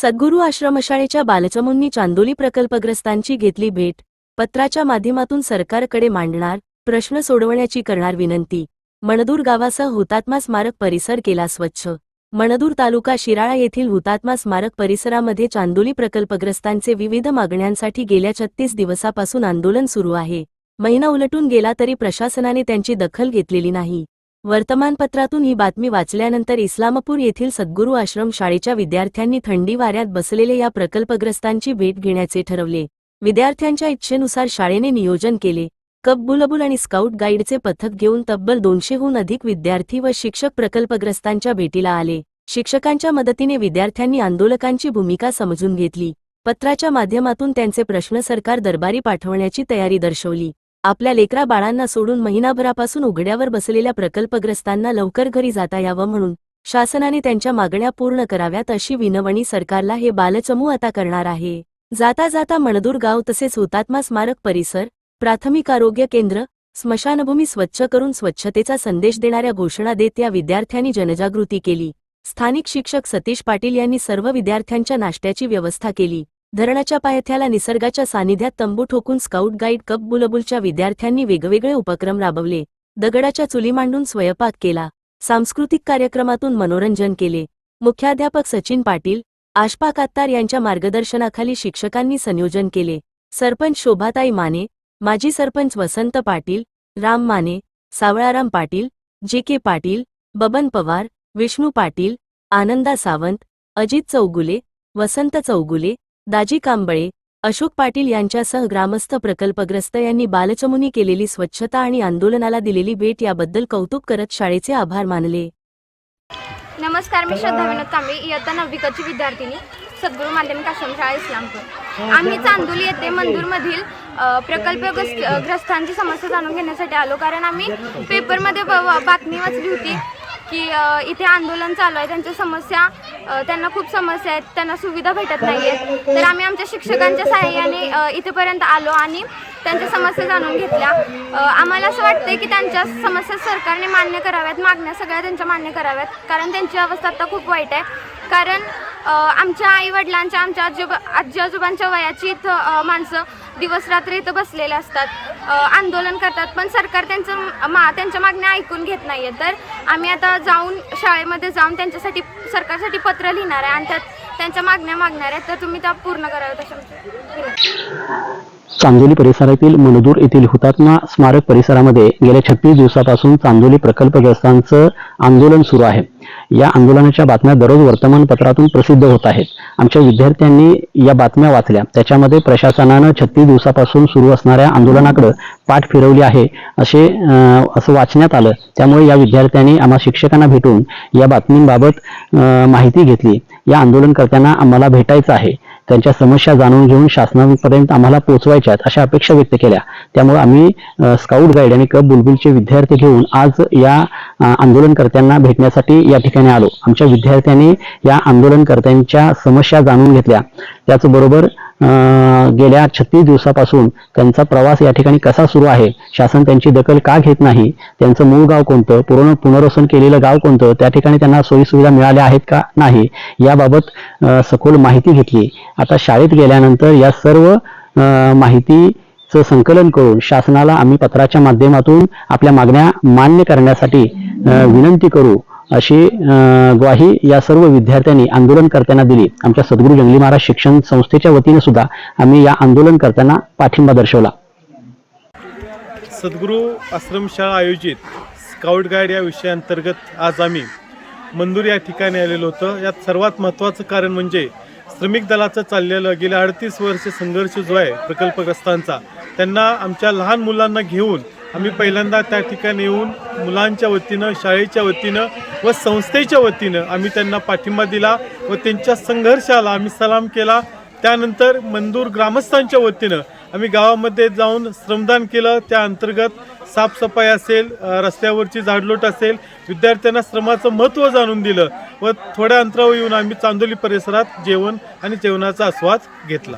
सद्गुरू आश्रमशाळेच्या बालचमूंनी चांदोली प्रकल्पग्रस्तांची घेतली भेट पत्राच्या माध्यमातून सरकारकडे मांडणार प्रश्न सोडवण्याची करणार विनंती. मणदूर गावासह हुतात्मा स्मारक परिसर केला स्वच्छ. मणदूर तालुका शिराळा येथील हुतात्मा स्मारक परिसरामध्ये चांदोली प्रकल्पग्रस्तांचे विविध मागण्यांसाठी गेल्या छत्तीस दिवसापासून आंदोलन सुरू आहे. महिना उलटून गेला तरी प्रशासनाने त्यांची दखल घेतलेली नाही. वर्तमानपत्रातून ही बातमी वाचल्यानंतर इस्लामपूर येथील सद्गुरू आश्रम शाळेच्या विद्यार्थ्यांनी थंडी वाऱ्यात बसलेले या प्रकल्पग्रस्तांची भेट घेण्याचे ठरवले. विद्यार्थ्यांच्या इच्छेनुसार शाळेने नियोजन केले. कप बुलबुल आणि स्काउट गाईडचे पथक घेऊन तब्बल दोनशेहून अधिक विद्यार्थी व शिक्षक प्रकल्पग्रस्तांच्या भेटीला आले. शिक्षकांच्या मदतीने विद्यार्थ्यांनी आंदोलकांची भूमिका समजून घेतली. पत्राच्या माध्यमातून त्यांचे प्रश्न सरकार दरबारी पाठवण्याची तयारी दर्शवली. आपल्या लेकरा बाळांना सोडून महिनाभरापासून उघड्यावर बसलेल्या प्रकल्पग्रस्तांना लवकर घरी जाता यावं म्हणून शासनाने त्यांच्या मागण्या पूर्ण कराव्यात अशी विनवणी सरकारला हे बालचमू आता करणार आहे. जाता जाता मणदूर गाव तसेच हुतात्मा स्मारक परिसर प्राथमिक आरोग्य केंद्र स्मशानभूमी स्वच्छ करून स्वच्छतेचा संदेश देणाऱ्या घोषणा देत या विद्यार्थ्यांनी जनजागृती केली. स्थानिक शिक्षक सतीश पाटील यांनी सर्व विद्यार्थ्यांच्या नाश्त्याची व्यवस्था केली. धरणाच्या पायथ्याला निसर्गाच्या सानिध्यात तंबू ठोकून स्काउट गाईड कप बुलबुलच्या विद्यार्थ्यांनी वेगवेगळे उपक्रम राबवले. दगडाच्या चुली मांडून स्वयंपाक केला. सांस्कृतिक कार्यक्रमातून मनोरंजन केले. मुख्याध्यापक सचिन पाटील आशपा कात्तार यांच्या मार्गदर्शनाखाली शिक्षकांनी संयोजन केले. सरपंच शोभाताई माने माजी सरपंच वसंत पाटील राम माने सावळाराम पाटील जे के पाटील बबन पवार विष्णू पाटील आनंदा सावंत अजित चौगुले वसंत चौगुले दाजी कांबळे अशोक पाटील यांच्यासह ग्रामस्थ प्रकल्पग्रस्त यांनी बालचमुनी केलेली स्वच्छता आणि आंदोलनाला दिलेली भेट याबद्दल कौतुक करत शाळेचे आभार मानले. नमस्कार मी श्रद्धा विनोद कांबळे इयत्ता नवविकची विद्यार्थिनी सद्गुरू माध्यमिक आश्रमशाळा इस्लामपूर. आम्ही चांदोली येथे मंदूरमधील प्रकल्पग्रस्त ग्रस्तांची समस्या जाणून घेण्यासाठी आलो कारण आम्ही पेपरमध्ये बातमी वाचली होती की इथे आंदोलन चालू आहे त्यांच्या समस्या त्यांना खूप समस्या आहेत त्यांना सुविधा भेटत नाही आहेत तर आम्ही आमच्या शिक्षकांच्या सहाय्याने इथेपर्यंत आलो आणि त्यांच्या समस्या जाणून घेतल्या. आम्हाला असं वाटतं की त्यांच्या समस्या सरकारने मान्य कराव्यात मागण्या सगळ्या त्यांच्या मान्य कराव्यात. कारण त्यांची अवस्था आता खूप वाईट आहे. कारण आमच्या आईवडिलांच्या आमच्या आजोबा आजी आजोबांच्या वयाची इथं माणसं दिवस रात्र इथं बसलेले असतात. आंदोलन करतात पण सरकार त्यांचं मा त्यांच्या मागण्या ऐकून घेत नाही आहे तर आम्ही आता जाऊन शाळेमध्ये जाऊन त्यांच्यासाठी सरकारसाठी पत्र लिहिणार आहे आणि त्यात त्यांच्या मागण्या मागणार आहेत. तर तुम्ही त्या पूर्ण कराव्यात अशा चांदोली परिसरातील मनदूर येथील हुतात्मा स्मारक परिसरामध्ये गेल्या छत्तीस दिवसापासून चांदोली प्रकल्पग्रस्तांचं आंदोलन सुरू आहे. या आंदोलनाच्या बातम्या दररोज वर्तमानपत्रातून प्रसिद्ध होत आहेत. आमच्या विद्यार्थ्यांनी या बातम्या वाचल्या. त्याच्यामध्ये प्रशासनानं छत्तीस दिवसापासून सुरू असणाऱ्या आंदोलनाकडे पाठ फिरवली आहे असे असं वाचण्यात आलं. त्यामुळे या विद्यार्थ्यांनी आम्हा शिक्षकांना भेटून या बातमींबाबत माहिती घेतली. या आंदोलनकर्त्यांना आम्हाला भेटायचं आहे. त्यांच्या समस्या जाणून घेऊन शासनापर्यंत आम्हाला पोहोचवायच्यात अशा अपेक्षा व्यक्त केल्या. त्यामुळे आम्ही स्काउट गाईड आणि कप बुलबुलचे विद्यार्थी घेऊन आज या आंदोलनकर्त्यांना भेटण्यासाठी या ठिकाणी आलो. आमच्या विद्यार्थ्यांनी या आंदोलनकर्त्यांच्या समस्या जाणून घेतल्या. त्याचबरोबर गेल्या छत्तीस दिवसापासून त्यांचा प्रवास या ठिकाणी कसा सुरू आहे? शासन त्यांची दखल का घेत नाही? त्यांचं मूळ गाव कोणतं? पूर्ण पुनर्वसन केलेलं गाव कोणतं? त्या ठिकाणी त्यांना सोयीसुविधा मिळाल्या आहेत का नाही? याबाबत सखोल माहिती घेतली. आता शाळेत गेल्यानंतर या सर्व माहिती माहितीचं संकलन करून शासनाला आम्ही पत्राच्या माध्यमातून आपल्या मागण्या मान्य करण्यासाठी विनंती करू. अशी ग्वाही या सर्व विद्यार्थ्यांनी आंदोलनकर्त्यांना दिली. आमच्या सद्गुरू जंगली महाराज शिक्षण संस्थेच्या वतीने सुद्धा आम्ही या आंदोलनकर्त्यांना पाठिंबा दर्शवला. सद्गुरू आश्रमशाळा आयोजित स्काउट गाईड या विषयाअंतर्गत आज आम्ही मंदूर या ठिकाणी आलेलो होतो. यात सर्वात महत्त्वाचं कारण म्हणजे श्रमिक दलाचं चाललेलं गेल्या अडतीस वर्ष संघर्ष जो आहे प्रकल्पग्रस्तांचा त्यांना आमच्या लहान मुलांना घेऊन आम्ही पहिल्यांदा त्या ठिकाणी येऊन मुलांच्या वतीनं शाळेच्या वतीनं व संस्थेच्या वतीनं आम्ही त्यांना पाठिंबा दिला व त्यांच्या संघर्षाला आम्ही सलाम केला. त्यानंतर मंदूर ग्रामस्थांच्या वतीनं आम्ही गावामध्ये जाऊन श्रमदान केलं. त्या अंतर्गत साफसफाई असेल रस्त्यावरची झाडलोट असेल विद्यार्थ्यांना श्रमाचं महत्त्व जाणून दिलं व थोड्या अंतरावर येऊन आम्ही चांदोली परिसरात जेवण आणि जेवणाचा आस्वाद घेतला.